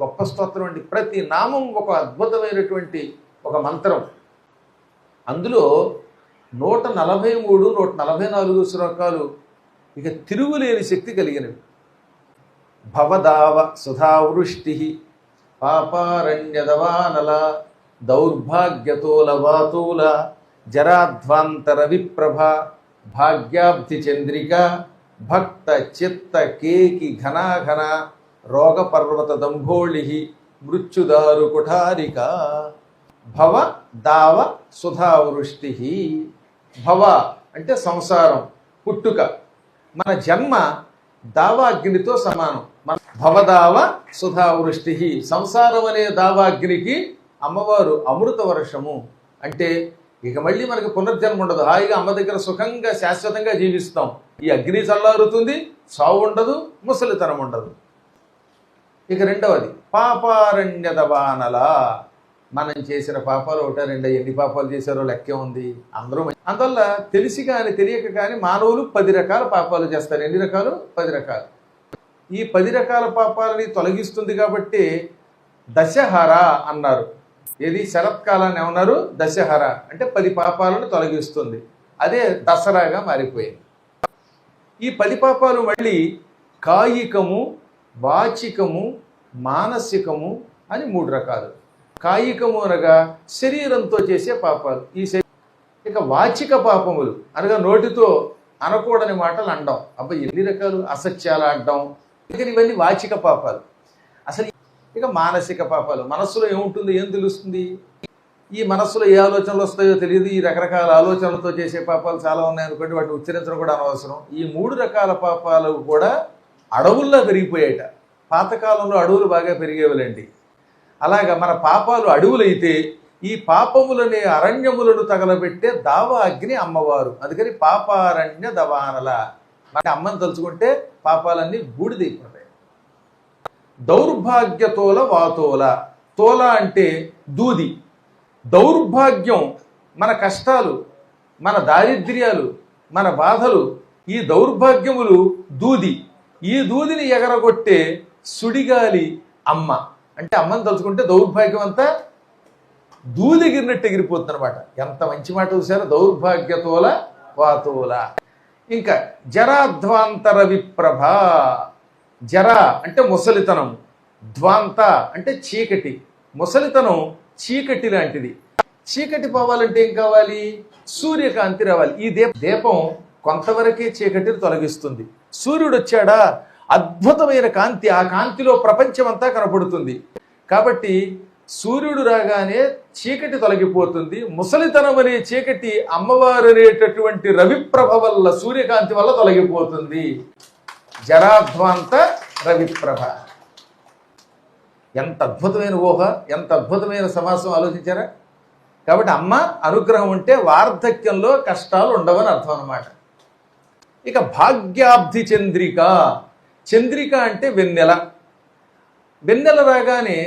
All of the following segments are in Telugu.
గొప్ప స్తోత్రం అండి. ప్రతి నామం ఒక అద్భుతమైనటువంటి ఒక మంత్రం. అందులో నూట నలభై మూడు నూట నలభై నాలుగు శ్లోకాలు ఇక తిరుగులేని శక్తి కలిగినవి. భవదావ సుధావృష్టి పాపారణ్యదవానల దౌర్భాగ్యతోల వాతూల జరాధ్వాంతర విప్రభ భాగ్యాబ్ధి చంద్రిక భక్త చిత్త కేకి ఘనాఘన రోగపర్వత దంభోళి మృత్యుదారు కుఠారిక భవ దావ సుధావృష్టి భవ అంటే సంసారం పుట్టుక. మన జన్మ దావాగ్నితో సమానం. మన భవదావ సుధావృష్టి సంసారం అనే దావాగ్నికి అమ్మవారు అమృత వర్షము అంటే ఇక మళ్ళీ మనకి పునర్జన్మ ఉండదు. హాయిగా అమ్మ దగ్గర సుఖంగా శాశ్వతంగా జీవిస్తాం. ఈ అగ్ని చల్లారుతుంది చావు ఉండదు ముసలితనం ఉండదు. ఇక రెండవది పాపారణ్యద వానల మనం చేసిన పాపాలు ఒకటా రెండో? ఎన్ని పాపాలు చేశారో లెక్కే ఉంది. అందరూ అందువల్ల తెలిసి కానీ తెలియక కానీ మానవులు పది రకాల పాపాలు చేస్తారు. ఎన్ని రకాలు? పది రకాలు. ఈ పది రకాల పాపాలని తొలగిస్తుంది కాబట్టి దశహర అన్నారు. ఏది? శరత్కాలాన్ని ఏమన్నారు? దశహర. అంటే పది పాపాలను తొలగిస్తుంది. అదే దసరాగా మారిపోయింది. ఈ పది పాపాలు మళ్ళీ కాయికము వాచికము మానసికము అని మూడు రకాలు. కాయికము అనగా శరీరంతో చేసే పాపాలు. ఈ శరీ- ఇక వాచిక పాపములు. అనగా నోటితో అనకూడని మాటలు అనడం అబ్బా ఎన్ని రకాలు? అసత్యాలు అనడం ఇక ఇవన్నీ వాచిక పాపాలు. అసలు ఇక మానసిక పాపాలు. మనస్సులో ఏముంటుంది? ఏం తెలుస్తుంది? ఈ మనస్సులో ఏ ఆలోచనలు వస్తాయో తెలియదు. ఈ రకరకాల ఆలోచనలతో చేసే పాపాలు చాలా ఉన్నాయి అనుకోండి వాటిని ఉచ్చరించడం కూడా అనవసరం. ఈ మూడు రకాల పాపాలు కూడా అడవుల్లో పెరిగిపోయాట. పాతకాలంలో అడవులు బాగా పెరిగేవాళ్ళండి. అలాగా మన పాపాలు అడవులైతే ఈ పాపములనే అరణ్యములను తగలబెట్టే దావ అగ్ని అమ్మవారు. అందుకని పాపారణ్య దవానల. మన అమ్మని తలుచుకుంటే పాపాలన్నీ బూడిదైపోతాయి దౌర్భాగ్యతోల వాతోల తోల అంటే దూది. దౌర్భాగ్యం మన కష్టాలు మన దారిద్ర్యాలు మన బాధలు ఈ దౌర్భాగ్యములు దూది. ఈ దూదిని ఎగరగొట్టే సుడిగాలి అమ్మ. అంటే అమ్మని తలుచుకుంటే దౌర్భాగ్యం అంతా దూది ఎగిరినట్టు ఎగిరిపోతుంది అనమాట ఎంత మంచి మాట చూసారో దౌర్భాగ్యతోల వాతోల. ఇంకా జరాధ్వాంతర విప్రభ. జర అంటే ముసలితనం. ధ్వాంత అంటే చీకటి. ముసలితనం చీకటి లాంటిది. చీకటి పోవాలంటే ఏం కావాలి? సూర్యకాంతి రావాలి. ఈ దీప దీపం కొంతవరకే చీకటిని తొలగిస్తుంది. సూర్యుడు వచ్చాడా అద్భుతమైన కాంతి. ఆ కాంతిలో ప్రపంచమంతా కనపడుతుంది. కాబట్టి సూర్యుడు రాగానే చీకటి తొలగిపోతుంది. ముసలితనం అనే చీకటి అమ్మవారు అనేటటువంటి రవిప్రభ వల్ల సూర్యకాంతి వల్ల తొలగిపోతుంది. జరాధ్వాంత రవిప్రభ. ఎంత అద్భుతమైన ఊహ ఎంత అద్భుతమైన సమాసం ఆలోచించారా? కాబట్టి అమ్మ అనుగ్రహం ఉంటే వార్ధక్యంలో కష్టాలు ఉండవని అర్థం అన్నమాట. ఇక భాగ్యాబ్ధి చంద్రిక. చంద్రిక అంటే వెన్నెల. వెన్నెల రాగానే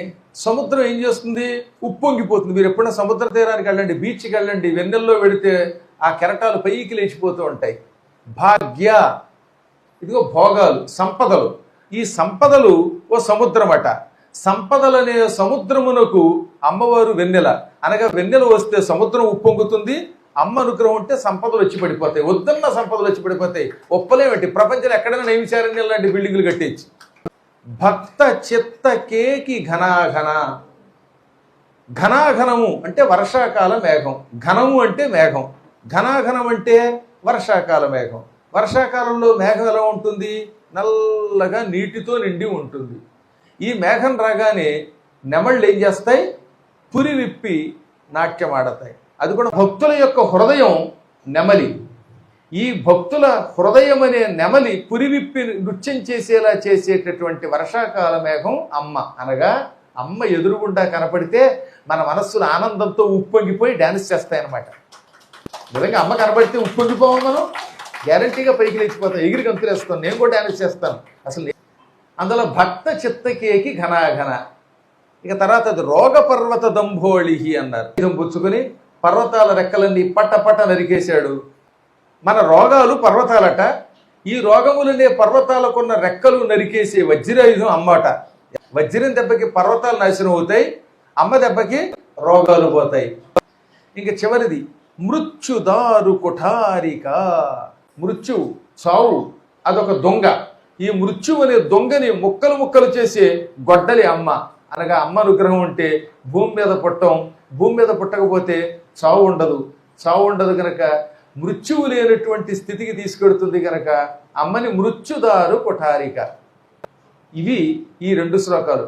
సముద్రం ఏం చేస్తుంది? ఉప్పొంగిపోతుంది. మీరు ఎప్పుడైనా సముద్ర తీరానికి వెళ్ళండి బీచ్కి వెళ్ళండి వెన్నెల్లో వెడితే ఆ కెరటాలు పైకి లేచిపోతూ ఉంటాయి. భాగ్య. ఇదిగో భోగాలు సంపదలు. ఈ సంపదలు ఓ సముద్రం అట సంపదలనే సముద్రమునకు అమ్మవారు వెన్నెల. అనగా వెన్నెల వస్తే సముద్రం ఉప్పొంగుతుంది అమ్మ అనుగ్రహం ఉంటే సంపదలు వచ్చి పడిపోతాయి. వద్దన్న సంపదలు వచ్చి పడిపోతాయి. ఒప్పలేమిటి? ప్రపంచంలో ఎక్కడైనా నైమిచారణ్యం లాంటి బిల్డింగులు కట్టించి భక్త చిత్త కేకి ఘనాఘన. ఘనాఘనము అంటే వర్షాకాల మేఘం. ఘనము అంటే మేఘం. ఘనాఘనం అంటే వర్షాకాల మేఘం. వర్షాకాలంలో మేఘం ఎలా ఉంటుంది? నల్లగా నీటితో నిండి ఉంటుంది. ఈ మేఘం రాగానే నెమళ్ళు ఏం చేస్తాయి? పురి విప్పి నాట్యం ఆడతాయి. అది కూడా భక్తుల యొక్క హృదయం నెమలి. ఈ భక్తుల హృదయం అనే నెమలి పురివిప్పి నృత్యం చేసేలా చేసేటటువంటి వర్షాకాల మేఘం అమ్మ అనగా అమ్మ ఎదురుగుండా కనపడితే మన మనస్సులు ఆనందంతో ఉప్పొంగిపోయి డ్యాన్స్ చేస్తాయన్నమాట. నిజంగా అమ్మ కనపడితే ఉప్పొంగిపోవం మనం. గ్యారంటీగా పైకి లేచిపోతాం ఎగిరి గంతులేస్తాం నేను కూడా డ్యాన్స్ చేస్తాను. అసలు అందులో భక్త చిత్తకేకి ఘనాఘన. ఇక తర్వాత అది రోగపర్వత దంభోళిహి అన్నారు. ఇదం పుచ్చుకొని పర్వతాల రెక్కలన్నీ పట్ట పట్ట నరికేశాడు. మన రోగాలు పర్వతాలట. ఈ రోగములనే పర్వతాలకున్న రెక్కలు నరికేసే వజ్రాయుధం అమ్మాట. వజ్రం దెబ్బకి పర్వతాలు నాశనం అవుతాయి అమ్మ దెబ్బకి రోగాలు పోతాయి. ఇంకా చివరిది మృత్యుదారు కుఠారిక. మృత్యు చావు అదొక దొంగ. ఈ మృత్యు అనే దొంగని ముక్కలు ముక్కలు చేసే గొడ్డలి అమ్మ. అనగా అమ్మ అనుగ్రహం ఉంటే భూమి మీద పుట్టం భూమి మీద పుట్టకపోతే చావు ఉండదు. చావు ఉండదు గనక మృత్యువు లేనటువంటి స్థితికి తీసుకెడుతుంది గనక అమ్మని మృత్యుదారు కొఠారిక. ఇవి ఈ రెండు శ్లోకాలు.